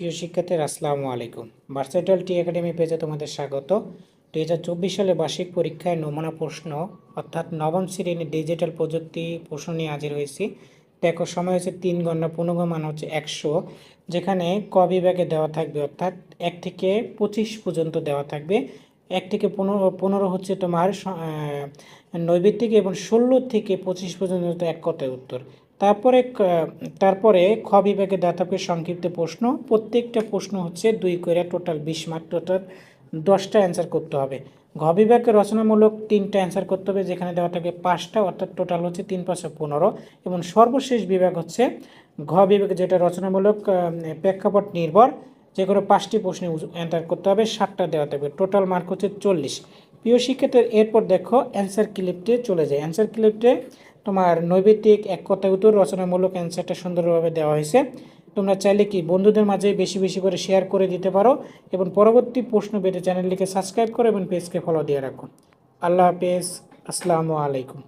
প্রিয় শিক্ষার্থীর, আসসালামু আলাইকুম। ভার্সেটাল টি একাডেমি পেজে তোমাদের স্বাগত। দুই হাজার চব্বিশ সালে বার্ষিক পরীক্ষায় নমুনা প্রশ্ন, অর্থাৎ নবম শ্রেণির ডিজিটাল প্রযুক্তি প্রশ্ন নিয়ে হাজির হয়েছি। দেখো, সময় হচ্ছে তিন ঘণ্টা পূর্ণগ মান হচ্ছে একশো। যেখানে ক বিভাগে দেওয়া থাকবে, অর্থাৎ এক থেকে পঁচিশ পর্যন্ত দেওয়া থাকবে। এক থেকে পনেরো পনেরো হচ্ছে তোমার নৈবিত্তিক এবং ষোলো থেকে পঁচিশ পর্যন্ত এক কথায় উত্তর। তারপরে তারপরে খ বিভাগে থাকবে সংক্ষিপ্ত প্রশ্ন। প্রত্যেকটা প্রশ্ন হচ্ছে দুই করে টোটাল বিশ মার্ক টোটাল দশটা অ্যান্সার করতে হবে। ঘ বিভাগে রচনামূলক তিনটা অ্যান্সার করতে হবে, যেখানে দেওয়া থাকবে পাঁচটা, অর্থাৎ টোটাল হচ্ছে তিন পাঁচশো পনেরো। এবং সর্বশেষ বিভাগ হচ্ছে ঘ বিভাগে যেটা রচনামূলক প্রেক্ষাপট নির্ভর, যে কোনো পাঁচটি প্রশ্নে অ্যান্সার করতে হবে, সাতটা দেওয়া থাকবে। টোটাল মার্ক হচ্ছে চল্লিশ। প্রিয় শিক্ষার্থীর, এরপর দেখো অ্যান্সার ক্লিপটে চলে যায় অ্যান্সার ক্লিপটে তোমার নৈবেদিক এক কথা উত্তর রচনামূলক অ্যান্সারটা সুন্দরভাবে দেওয়া হয়েছে। তোমরা চাইলে কি বন্ধুদের মাঝে বেশি বেশি করে শেয়ার করে দিতে পারো এবং পরবর্তী প্রশ্ন পেতে চ্যানেলটিকে সাবস্ক্রাইব করো এবং পেজকে ফলো দিয়ে রাখো। আল্লাহ হাফেজ। আসসালামু আলাইকুম।